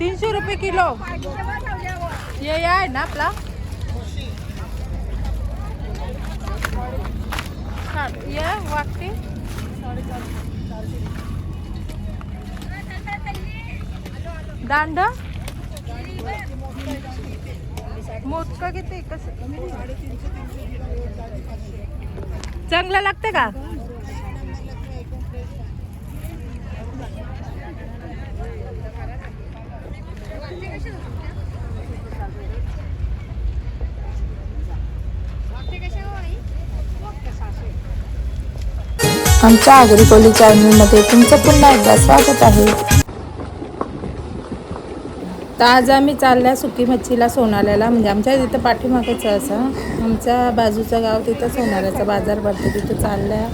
तीनशे रुपये किलो. ये आहे ना आपला. ये वाटते दांड. मोदका किती? कसं? चांगलं लागते का? आमच्या आगरी चॅनलमध्ये तुमचं पुन्हा एकदा स्वागत आहे. तर आज आम्ही चालल्या सुकी मच्छीला सोनाल्याला म्हणजे आमच्या तिथं पाठीमागच असं. आमच्या बाजूचं गाव तिथं सोनाल्याचा बाजार भरतो तिथं चालल्या.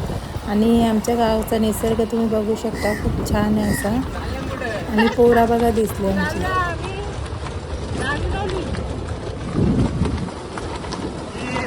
आणि आमच्या गावचा निसर्ग तुम्ही बघू शकता खूप छान आहे असा. आणि पोरा बघा दिसले आमची ही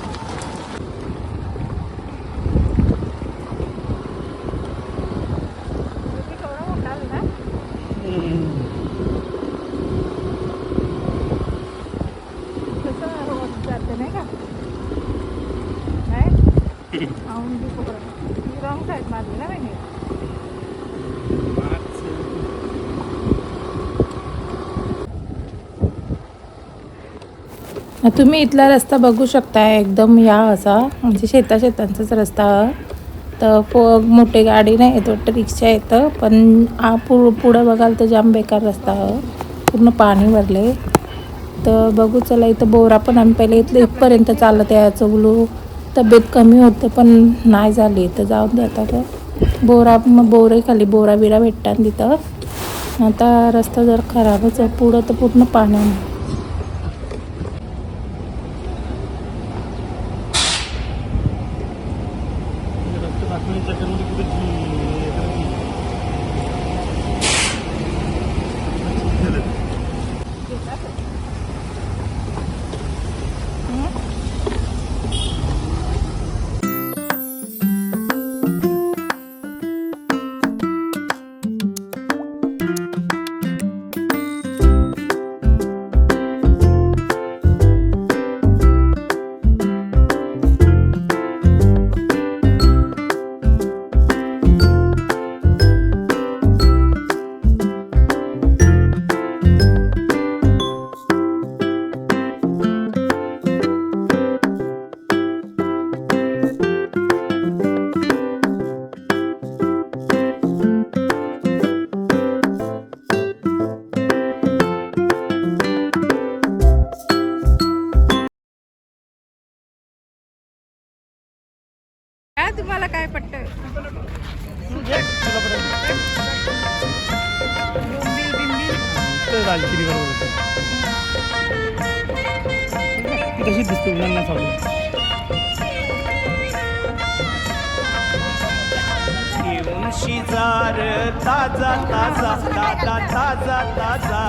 तुम्ही इथला रस्ता बघू शकता एकदम या असा. म्हणजे शेता शेतांचाच रस्ता. तर पो मोठे गाडी नाही येत वाटतं रिक्षा येतं. पण आ पु पुढं बघाल तर जाम बेकार रस्ता. पूर्ण पाणी भरले तर बघू चला इथं बोरा पण आम्ही पहिले इथलं इथपर्यंत चालत यायचं. बोलू तब्येत कमी होतं पण नाही झाली. तर जाऊन दे आता. तर बोरा मग बोरे खाली. बोरा बिरा भेटतात तिथं. आता रस्ता जर खराबच आहे पुढं तर पूर्ण पाण्याने. दालचिनी बरोबर तशीच दिसते मुलांना चालू? शिजार ताजा ताजा दादा ताजा ताजा.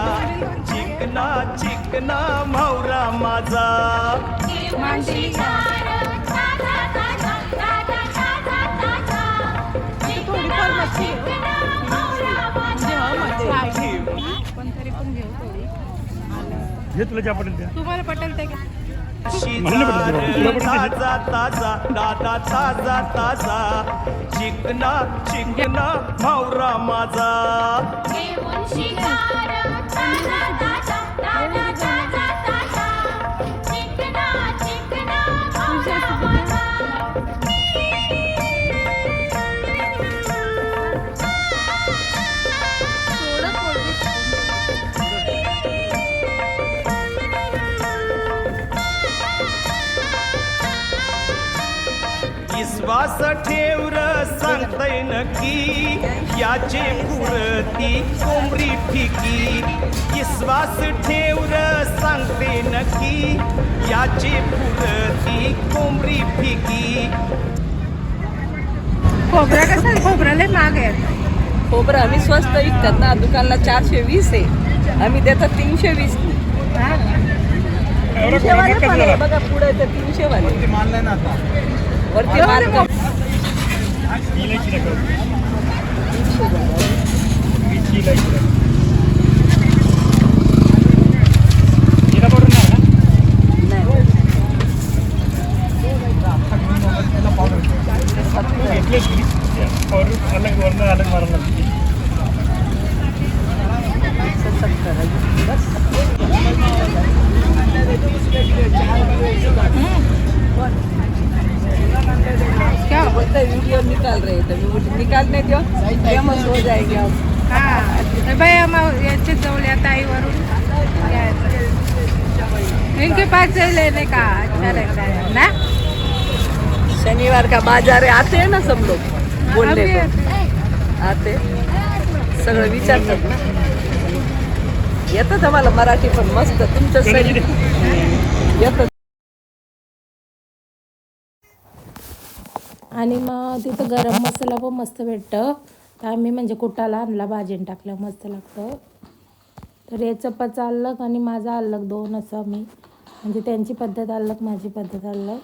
चिकना चिकना मावरा माझा. हे तुला ज्या पटेल त्या तुम्हाला पटेल ते का ताजा ताजा दादा ताजा ताजा. चिकना चिकना मावरा माझा. विश्वास ठेवर सांगतय नक्की. याचे पुरती कोंबरी फिकी. विश्वास ठेवर सांगते नक्की. याचे पुरती कोंबरी फिकी. खोबरा कसं आहे? खोबरा लय महाग आहे खोबरं आम्ही स्वस्त विकतात ना. दुकानला चारशे वीस आहे. आम्ही देतात तीनशे वीस. बघा पुढे तर तीनशे वाले. वरती मारलाय ना आता वरती मारलं हिला किती लागलं? वीस हिला किती लागलं? हिला पडून नाही ना? घेतलेच की? पावडर अलग वरनं अलग मारायला लागते क्या बोलते हैं, वीडियो निकाल रहे थे वीडियो निकालने दो फेमस हो जाएगी आप हा बाई याच्या जवळ या ताईवरून घ्यायचं. इनके पास से लेने का अच्छा लगता है ना? शनिवार का बाजार है आते हैं ना सब लोग? बोलने को। आते सगळं विचारतात ना? येतं आम्हाला मराठी पण मस्त तुमचं सैनिक आणि मग तिथं गरम मसाला पण मस्त भेटतं. तर आम्ही म्हणजे कुटाला आणला भाजीन टाकलं मस्त लागतं. तर याचं पचा अलग आणि माझा अलग दोन असं आम्ही. म्हणजे त्यांची पद्धत अलग माझी पद्धत अलग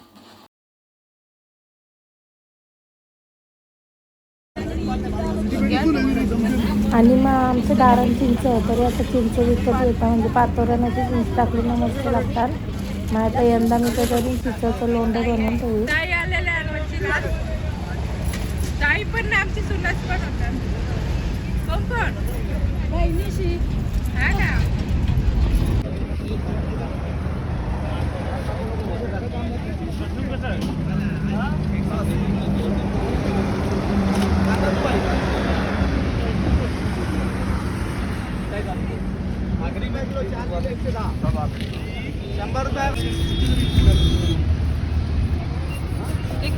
आणि मग आमचं दारण चिंच तरी आता चिंच विकत येतं म्हणजे पातोऱ्यामध्ये चिंच टाकली ना मस्त लागतात. मग आता यंदा मी त्याच्यातून चिंचाचं लोंढं बनवून ठेवू ताई पण आमची सुनच पण होतात कोण कोण बहिणीशी. हा ना.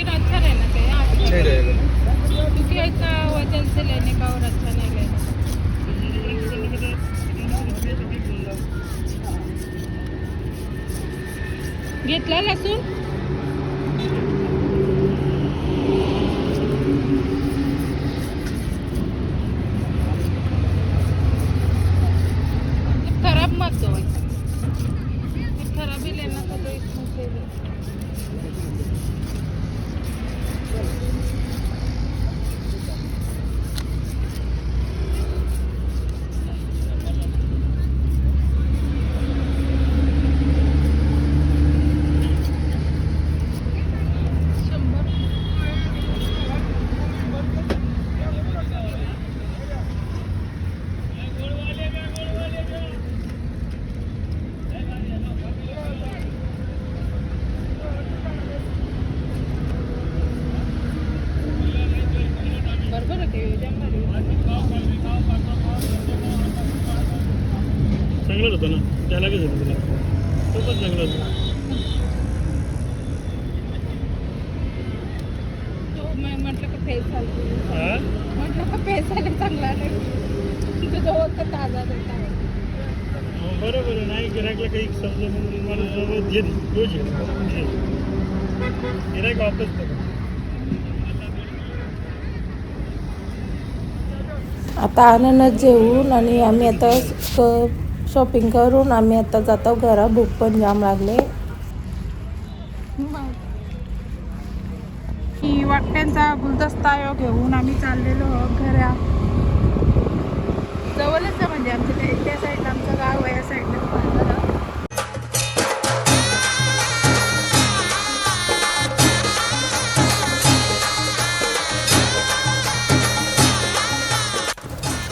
लेकिन अच्छा रहना चाहिए आपको। क्योंकि इतना वजन से लेने का और अच्छा नहीं लेना घेतला लसूण खराब मत दो खराब ही लेना था तो इसमें से लो। बरोबर आहे ते जमणार आहे. चांगलंच होतं ना त्याला कसं होतं तुला खूपच चांगलं होतं. तो मैं म्हटलं का फेस चालतो हा? म्हटलं का फेस आले चांगला नाही तुझं होतं ताजा देता हो, बरोबर आहे. नाही गिरायकला काही समजा म्हणून मला सोबत घे रोज गिरायक वापस कर. आता आनंद जेवून आणि आम्ही आता शॉपिंग करून आम्ही आता जातो घरा भूक पण जाम लागले. ही वाट्यांचा गुलदस्ता घेऊन आम्ही चाललेलो आहोत घरा. जवळच आहे म्हणजे आमच्या त्या त्या साईडला आमचं गाव आहे या साईडला